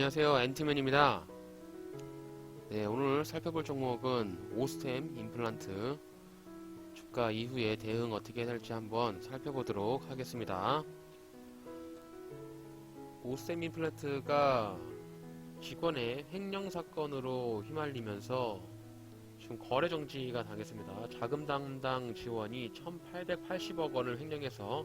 안녕하세요. 엔티맨입니다. 네 오늘 살펴볼 종목은 오스템 임플란트. 주가 이후에 대응 어떻게 될지 한번 살펴보도록 하겠습니다. 오스템 임플란트가 직원의 횡령 사건으로 휘말리면서 지금 거래 정지가 당했습니다. 자금 담당 지원이 1880억 원을 횡령해서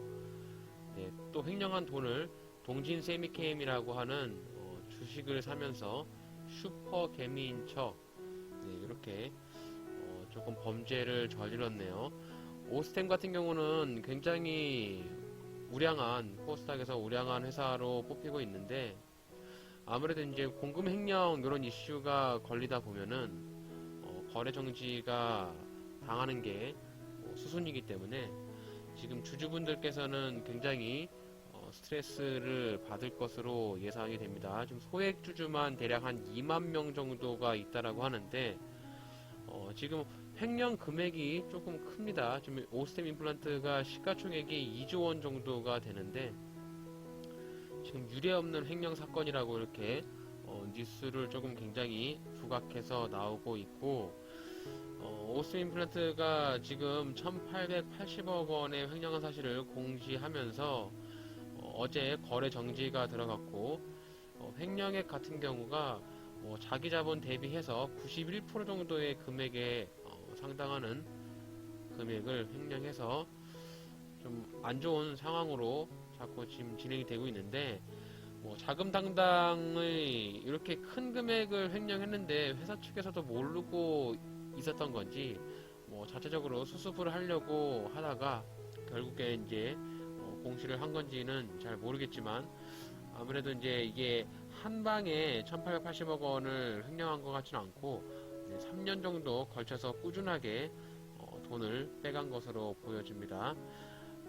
네, 또 횡령한 돈을 동진 세미케임이라고 하는 어, 주식을 사면서 슈퍼 개미인 척 네, 이렇게 어, 조금 범죄를 저질렀네요. 오스템 같은 경우는 굉장히 우량한 코스닥에서 우량한 회사로 뽑히고 있는데 아무래도 이제 공금 횡령 이런 이슈가 걸리다 보면은 어, 거래 정지가 당하는 게 어, 수순이기 때문에 지금 주주분들께서는 굉장히 어, 스트레스를 받을 것으로 예상이 됩니다. 지금 소액 주주만 대략 한 2만 명 정도가 있다라고 하는데 어, 지금 횡령 금액이 조금 큽니다. 지금 오스템 임플란트가 시가총액이 2조 원 정도가 되는데 지금 유례 없는 횡령 사건이라고 이렇게 어, 뉴스를 조금 굉장히 부각해서 나오고 있고 어, 오스 임플란트가 지금 1880억 원의 횡령한 사실을 공지하면서 어, 제 거래 정지가 들어갔고 어, 횡령액 같은 경우가 뭐 자기 자본 대비해서 91% 정도의 금액에 어, 상당하는 금액을 횡령해서 좀 안 좋은 상황으로 자꾸 지금 진행이 되고 있는데 뭐 자금 당당의 이렇게 큰 금액을 횡령했는데 회사 측에서도 모르고 있었던 건지 뭐 자체적으로 수습을 하려고 하다가 결국에 이제 어, 공시를 한 건지는 잘 모르겠지만 아무래도 이제 이게 한 방에 1880억 원을 횡령한 것 같지는 않고 3년 정도 걸쳐서 꾸준하게 어, 돈을 빼간 것으로 보여집니다.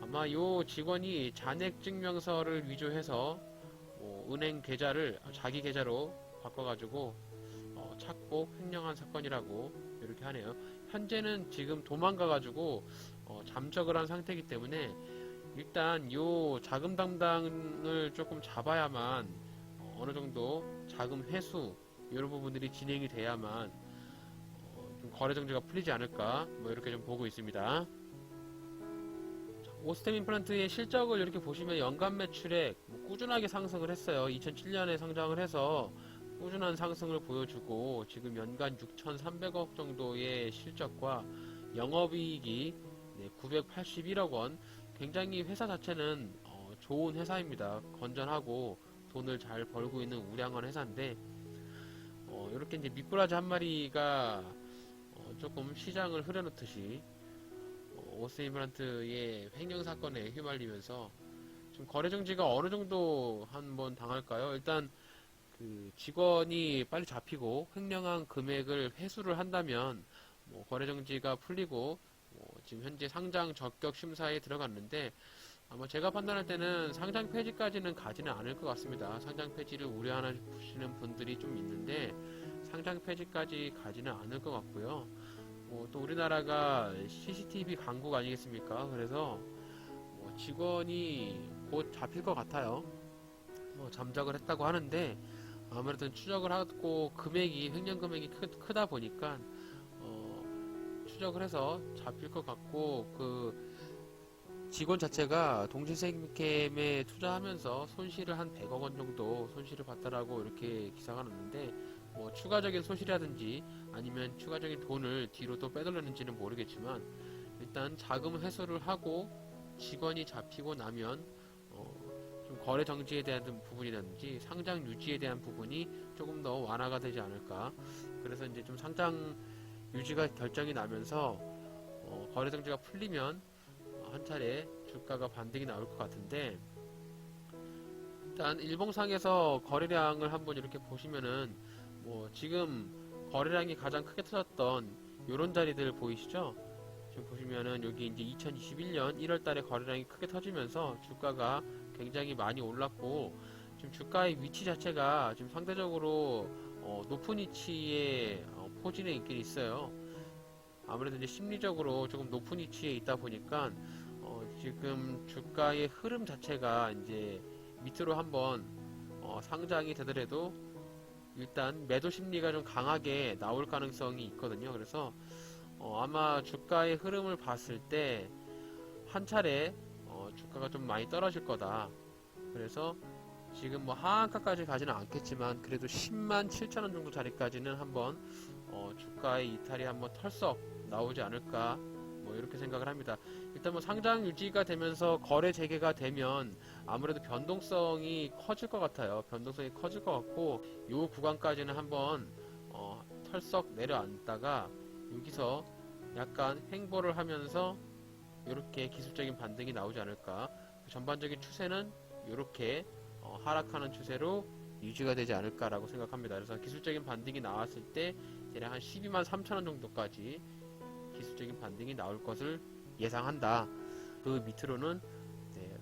아마 요 직원이 잔액 증명서를 위조해서 뭐 은행 계좌를 자기 계좌로 바꿔가지고 어, 찾고 횡령한 사건이라고 이렇게 하네요. 현재는 지금 도망가가지고 어, 잠적을 한 상태이기 때문에 일단 요 자금 담당을 조금 잡아야만 어, 느 정도 자금 회수 이런 부분들이 진행이 돼야만 어, 좀 거래 정지가 풀리지 않을까 뭐 이렇게 좀 보고 있습니다. 자, 오스템 임플란트의 실적을 이렇게 보시면 연간 매출액 뭐 꾸준하게 상승을 했어요. 2007년에 상장을 해서 꾸준한 상승을 보여주고 지금 연간 6,300억 정도의 실적과 영업이익이 981억 원 굉장히 회사 자체는 어, 좋은 회사입니다. 건전하고 돈을 잘 벌고 있는 우량한 회사인데 어, 이렇게 이제 미꾸라지 한 마리가 어, 조금 시장을 흐려놓듯이 어, 오스이브란트의 횡령 사건에 휘말리면서 좀 거래 정지가 어느 정도 한번 당할까요? 일단 그 직원이 빨리 잡히고 횡령한 금액을 회수를 한다면 뭐 거래 정지가 풀리고 뭐 지금 현재 상장 적격 심사에 들어갔는데 아마 제가 판단할 때는 상장 폐지까지는 가지는 않을 것 같습니다. 상장 폐지를 우려하시는 분들이 좀 있는데 상장 폐지까지 가지는 않을 것 같고요. 뭐 또 우리나라가 CCTV 강국 아니겠습니까? 그래서 뭐 직원이 곧 잡힐 것 같아요. 뭐 잠적을 했다고 하는데 아무래도 추적을 하고 금액이 횡령 금액이 크, 다 보니까 어, 추적을 해서 잡힐 것 같고 그 직원 자체가 동진생캠에 투자하면서 손실을 한 100억 원 정도 손실을 봤다라고 이렇게 기사가 났는데 뭐 추가적인 손실이라든지 아니면 추가적인 돈을 뒤로 또 빼돌렸는지는 모르겠지만 일단 자금 회수를 하고 직원이 잡히고 나면 어, 좀 거래 정지에 대한 부분이라든지 상장 유지에 대한 부분이 조금 더 완화가 되지 않을까. 그래서 이제 좀 상장 유지가 결정이 나면서 어, 거래 정지가 풀리면 한 차례 주가가 반등이 나올 것 같은데 일단 일봉상에서 거래량을 한번 이렇게 보시면은 뭐 지금 거래량이 가장 크게 터졌던 요런 자리들 보이시죠? 지금 보시면은 여기 이제 2021년 1월 달에 거래량이 크게 터지면서 주가가 굉장히 많이 올랐고 지금 주가의 위치 자체가 지금 상대적으로 어, 높은 위치에 어, 포진해 있긴 있어요. 아무래도 이제 심리적으로 조금 높은 위치에 있다 보니까 어, 지금 주가의 흐름 자체가 이제 밑으로 한번 어, 상장이 되더라도 일단 매도 심리가 좀 강하게 나올 가능성이 있거든요. 그래서 어, 아마 주가의 흐름을 봤을 때 한 차례 어, 주가가 좀 많이 떨어질 거다. 그래서 지금 뭐 하한가까지 가지는 않겠지만 그래도 10만 7천 원 정도 자리까지는 한번 어, 주가의 이탈이 한번 털썩 나오지 않을까 뭐 이렇게 생각을 합니다. 일단 뭐 상장 유지가 되면서 거래 재개가 되면 아무래도 변동성이 커질 것 같아요. 변동성이 커질 것 같고 요 구간까지는 한번 어, 털썩 내려앉다가 여기서 약간 횡보를 하면서 이렇게 기술적인 반등이 나오지 않을까. 전반적인 추세는 이렇게 어, 하락하는 추세로 유지가 되지 않을까라고 생각합니다. 그래서 기술적인 반등이 나왔을 때 대략 한 12만 3천 원 정도까지 기술적인 반등이 나올 것을 예상한다. 그 밑으로는 네,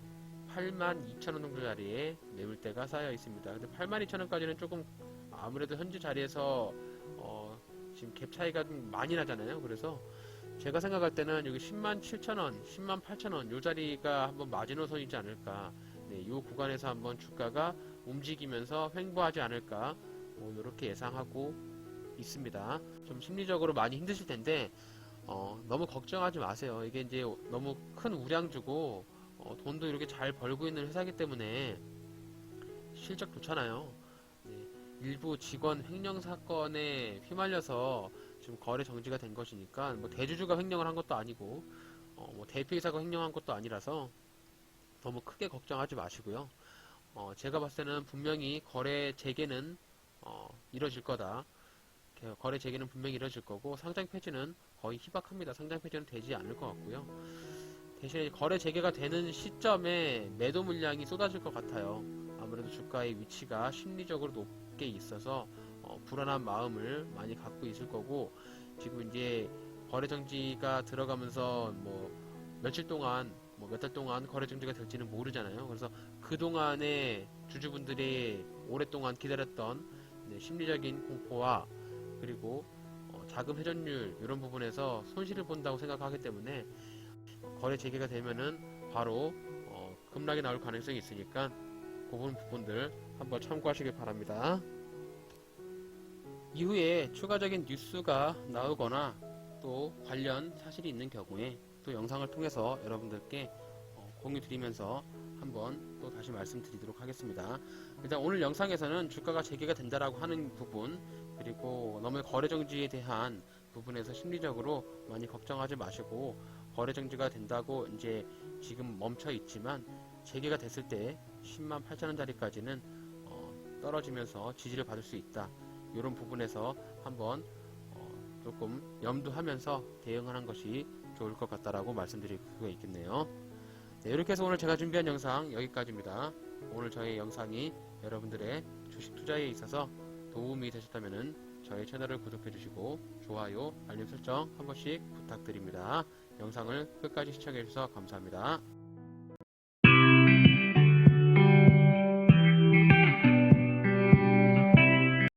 8만 2천 원 정도 자리에 매물대가 쌓여 있습니다. 근데 8만 2천 원까지는 조금 아무래도 현재 자리에서 어, 지금 갭 차이가 좀 많이 나잖아요. 그래서 제가 생각할 때는 여기 10만 7천 원, 10만 8천 원, 요 자리가 한번 마지노선이지 않을까. 네, 요 구간에서 한번 주가가 움직이면서 횡보하지 않을까. 뭐 이렇게 예상하고 있습니다. 좀 심리적으로 많이 힘드실 텐데 어, 너무 걱정하지 마세요. 이게 이제 너무 큰 우량 주고 어, 돈도 이렇게 잘 벌고 있는 회사이기 때문에 실적 좋잖아요. 네, 일부 직원 횡령 사건에 휘말려서 지금 거래 정지가 된 것이니까 뭐 대주주가 횡령을 한 것도 아니고 어, 뭐 대표이사가 횡령한 것도 아니라서 너무 크게 걱정하지 마시고요. 어, 제가 봤을 때는 분명히 거래 재개는 어, 이뤄질 거다. 거래 재개는 분명히 이뤄질 거고 상장 폐지는 거의 희박합니다. 상장 폐지는 되지 않을 것 같고요. 대신에 거래 재개가 되는 시점에 매도 물량이 쏟아질 것 같아요. 아무래도 주가의 위치가 심리적으로 높게 있어서 어, 불안한 마음을 많이 갖고 있을 거고 지금 이제 거래 정지가 들어가면서 뭐 며칠 동안 뭐 몇 달 동안 거래 정지가 될지는 모르잖아요. 그래서 그 동안에 주주분들이 오랫동안 기다렸던 네, 심리적인 공포와 그리고 어, 자금 회전율 이런 부분에서 손실을 본다고 생각하기 때문에 거래 재개가 되면은 바로 어, 급락이 나올 가능성이 있으니까 그분 부분들 한번 참고하시길 바랍니다. 이후에 추가적인 뉴스가 나오거나 또 관련 사실이 있는 경우에 또 영상을 통해서 여러분들께 어, 공유 드리면서 한번 또 다시 말씀드리도록 하겠습니다. 일단 오늘 영상에서는 주가가 재개가 된다라고 하는 부분 그리고 너무 거래 정지에 대한 부분에서 심리적으로 많이 걱정하지 마시고 거래 정지가 된다고 이제 지금 멈춰 있지만 재개가 됐을 때 10만 8천 원짜리까지는 어, 떨어지면서 지지를 받을 수 있다. 이런 부분에서 한번 어, 조금 염두하면서 대응하는 것이 좋을 것 같다라고 말씀드릴 수가 있겠네요. 네, 이렇게 해서 오늘 제가 준비한 영상 여기까지입니다. 오늘 저의 영상이 여러분들의 주식 투자에 있어서 도움이 되셨다면 저희 채널을 구독해 주시고 좋아요, 알림 설정 한 번씩 부탁드립니다. 영상을 끝까지 시청해 주셔서 감사합니다.